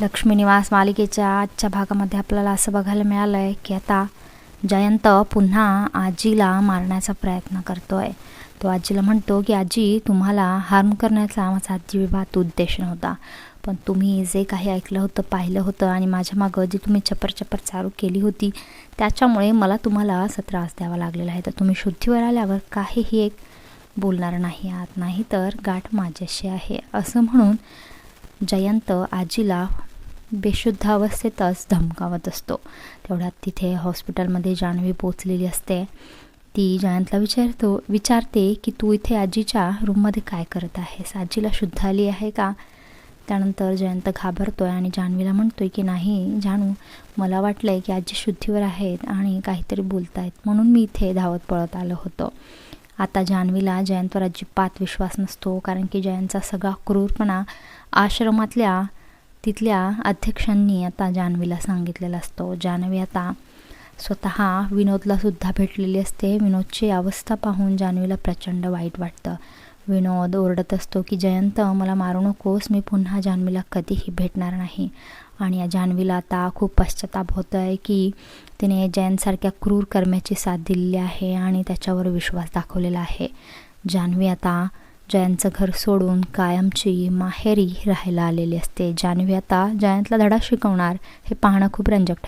लक्ष्मी निवास मालिकेच्या आजच्या भागामध्ये आपल्याला असं बघायला मिळालं आहे की आता जयंत पुन्हा आजीला मारण्याचा प्रयत्न करतो आहे तो आजीला म्हणतो की आजी तुम्हाला हार्म करण्याचा माझा अजिबात उद्देश नव्हता. पण तुम्ही जे काही ऐकलं होतं पाहिलं होतं आणि माझ्या मागं जी तुम्ही चपर चपर चालू केली होती त्याच्यामुळे मला तुम्हाला असा त्रास द्यावा लागलेला आहे. तर तुम्ही शुद्धीवर आल्यावर काहीही एक बोलणार नाही आहात. नाही तर गाठ माझ्याशी आहे. असं म्हणून जयंत आजीला बेशुद्ध अवस्थेतच धमकावत असतो. तेवढ्यात तिथे हॉस्पिटलमध्ये जान्हवी पोचलेली असते. ती जयंतला विचारतो विचारते की तू इथे आजीच्या रूममध्ये काय करत आहेस? आजीला शुद्ध आली आहे का? त्यानंतर जयंत घाबरतोय आणि जान्हवीला म्हणतोय की नाही जानू मला वाटलं आहे की आजी शुद्धीवर आहेत आणि काहीतरी बोलत आहेत म्हणून मी इथे धावत पळत आलो होतो. आता जान्हवीला जयंतवर अजिबात विश्वास नसतो कारण की जयंतचा सगळा क्रूरपणा आश्रमातल्या तिथल्या अध्यक्षांनी आता जान्हवीला सांगितलेला असतो. जान्हवी आता स्वतः विनोदला सुद्धा भेटलेली असते. विनोदची अवस्था पाहून जान्हवीला प्रचंड वाईट वाटतं. विनोद ओरडत असतो की जयंत मला मारू नकोस. मी पुन्हा जान्हवीला कधीही भेटणार नाही. आणि या जान्हवीला आता खूप पश्चाताप होतो आहे की तिने जयंतसारख्या क्रूर कर्म्याची साथ दिलेली आहे आणि त्याच्यावर विश्वास दाखवलेला आहे. जान्हवी आता जयंतचं घर सोडून कायमची माहेरी राहायला आलेली असते जान्हवी आता जयंतला धडा शिकवणार हे पाहणं खूप रंजक